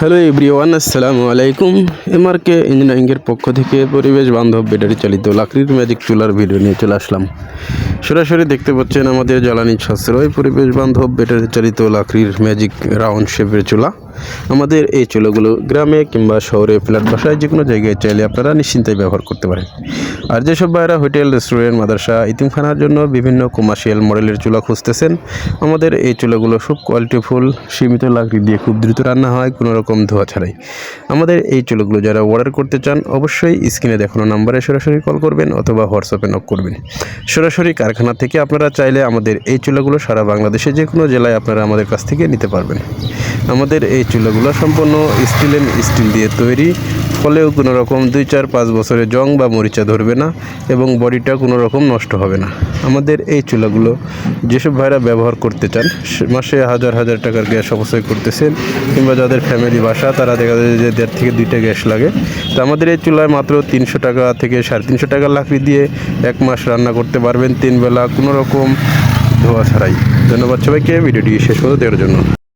Hello everyone আসসালামু আলাইকুম এমআরকে ইঞ্জিনিয়ারিংয়ের পক্ষ থেকে পরিবেশ বান্ধব ব্যাটারি চালিত লাকড়ির ম্যাজিক চুলার ভিডিও নিয়ে চলে আসলাম। সরাসরি দেখতে পাচ্ছেন আমাদের জ্বালানি সাশ্রয় পরিবেশ বান্ধব ব্যাটারি চালিত লাকড়ির ম্যাজিক রাউন্ড শেপের চুলা। আমাদের এই চুলাগুলো গ্রামে কিংবা শহরে ফ্ল্যাট বাসায় যে কোনো জায়গায় চাইলে আপনারা নিশ্চিন্তায় ব্যবহার করতে পারেন। আর যেসব ভাইরা হোটেল রেস্টুরেন্ট মাদ্রাসা, ইতিমখানার জন্য বিভিন্ন কমার্শিয়াল মডেলের চুলা খুঁজতেছেন, আমাদের এই চুলাগুলো খুব কোয়ালিটিফুল সীমিত লাকড়ি দিয়ে খুব দ্রুত রান্না হয়, কোনো রকম ধোয়া ছাড়াই। আমাদের এই চুলাগুলো যারা অর্ডার করতে চান, অবশ্যই স্ক্রিনে দেখানো নাম্বারে সরাসরি কল করবেন অথবা হোয়াটসঅ্যাপে নক করবেন। সরাসরি কারখানা থেকে আপনারা চাইলে আমাদের এই চুলাগুলো সারা বাংলাদেশে যে কোনো জেলায় আপনারা আমাদের কাছ থেকে নিতে পারবেন। আমাদের এই চুলাগুলো সম্পূর্ণ স্টিল অ্যান্ড স্টিল দিয়ে তৈরি। ফলেও কোনো রকম দুই, চার, পাঁচ বছরে জং বা মরিচা ধরবে না এবং বডিটা কোনো রকম নষ্ট হবে না। আমাদের এই চুলাগুলো যেসব ভাইরা ব্যবহার করতে চান মাসে হাজার হাজার টাকার গ্যাস অপচয় করতেছেন কিংবা যাদের ফ্যামিলি বাসা, তারা দেখা যায় যে দেড় থেকে দুইটা গ্যাস লাগে। তো আমাদের এই চুলায় মাত্র তিনশো টাকা থেকে সাড়ে তিনশো টাকা লাকড়ি দিয়ে এক মাস রান্না করতে পারবেন তিন বেলা কোনো রকম ধোয়া ছাড়াই। ধন্যবাদ সবাইকে, ভিডিওটি শেষ পর্যন্ত দেওয়ার জন্য।